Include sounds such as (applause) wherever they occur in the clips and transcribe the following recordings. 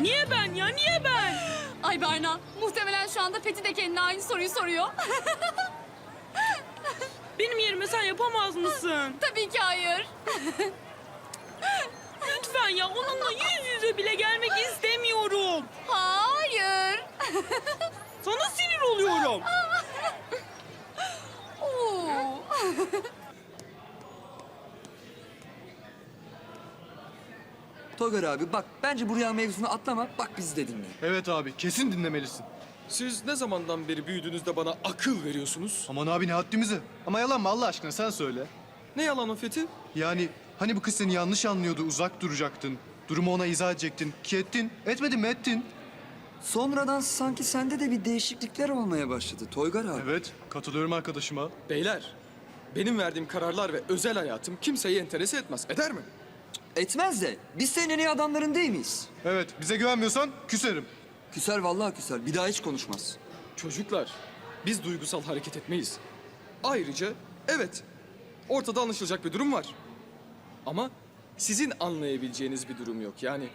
Niye ben ya? Niye ben? (gasps) Ay Berna, muhtemelen şu anda Fethi de kendine aynı soruyu soruyor. (laughs) Benim yerime sen yapamaz mısın? (laughs) Tabii ki hayır. Lütfen ya onunla yüz yüze bile gelmek Togar abi bak bence bu rüya mevzunu atlama. Bak bizi de dinle. Evet abi kesin dinlemelisin. Siz ne zamandan beri büyüdüğünüzde bana akıl veriyorsunuz? Aman abi ne haddimizi. Ama yalan mı Allah aşkına sen söyle. Ne yalan o Fethi? Yani hani bu kız seni yanlış anlıyordu uzak duracaktın. Durumu ona izah edecektin. Ki ettin. Etmedin mi ettin. Sonradan sanki sende de bir değişiklikler olmaya başladı Toygar abi. Evet katılıyorum arkadaşıma. Beyler, benim verdiğim kararlar ve özel hayatım kimseyi enterese etmez. Eder mi? Etmez de biz senin en iyi adamların değil miyiz? Evet bize güvenmiyorsan küserim. Küser vallahi küser. Bir daha hiç konuşmaz. Çocuklar, biz duygusal hareket etmeyiz. Ayrıca evet, ortada anlaşılacak bir durum var. Ama sizin anlayabileceğiniz bir durum yok. Yani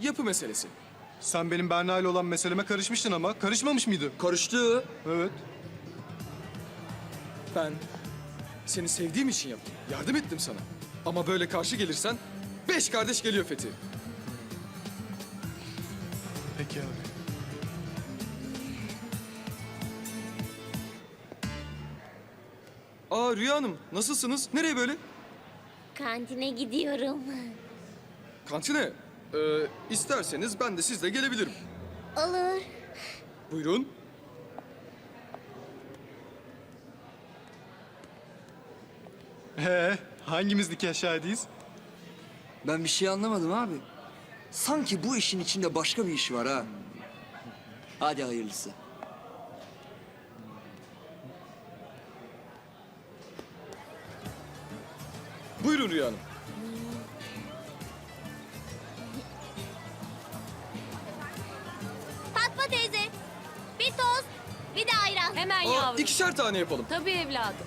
yapı meselesi. Sen benim Berna ile olan meseleme karışmıştın ama karışmamış mıydı? Karıştı. Evet. Ben seni sevdiğim için yaptım. Yardım ettim sana. Ama böyle karşı gelirsen beş kardeş geliyor Fethi. Peki abi. Aa Rüya Hanım, nasılsınız? Nereye böyle? Kantine gidiyorum. Kantine. Ee, isterseniz ben de sizle gelebilirim. Olur. Buyurun. He, hangimiz aşağıdayız? Ben bir şey anlamadım abi. Sanki bu işin içinde başka bir iş var ha. Hadi hayırlısı. Buyurun Rüya Hanım. Fatma teyze. Bir tost, bir de ayran. Hemen Aa, yavrum. ikişer tane yapalım. Tabii evladım.